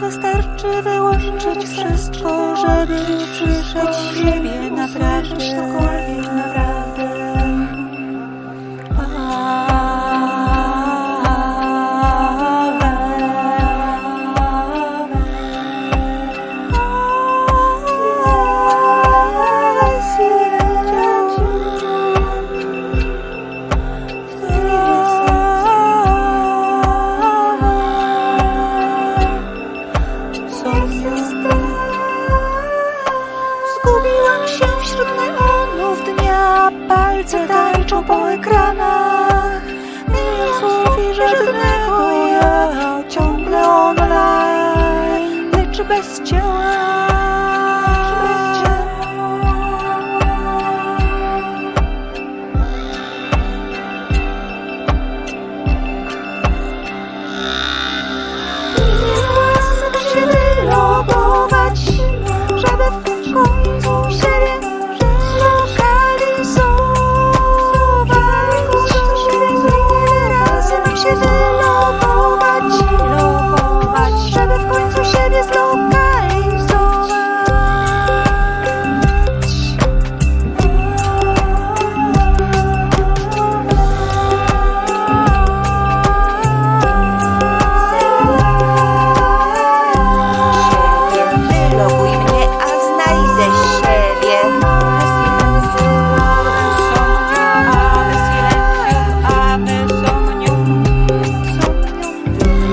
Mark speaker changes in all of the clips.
Speaker 1: Wystarczy wyłączyć wszystko, żeby słyszeć siebie naprawdę, cokolwiek naprawdę. Zgubiłam się wśród neonów dnia. Palce tańczą po ekranach. Ile słów i żadnego ja. Ciągle online. Lecz bez ciała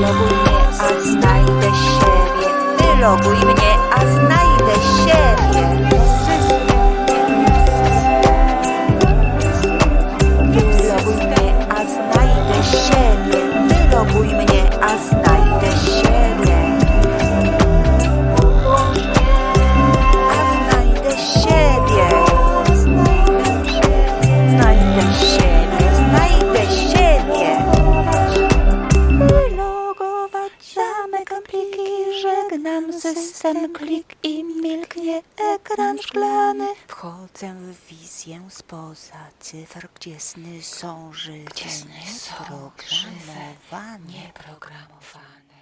Speaker 2: Wyloguj mnie, a znajdę siebie. Wyloguj mnie, a znajdę siebie. Wyloguj mnie, a znajdę siebie. Wyloguj mnie, a znajdę siebie.
Speaker 1: System, klik i milknie ekran szklany.
Speaker 2: Wchodzę w wizję spoza cyfr, gdzie sny są żywe,
Speaker 1: Gdzie sny są
Speaker 2: nieprogramowane.
Speaker 1: Nieprogramowany.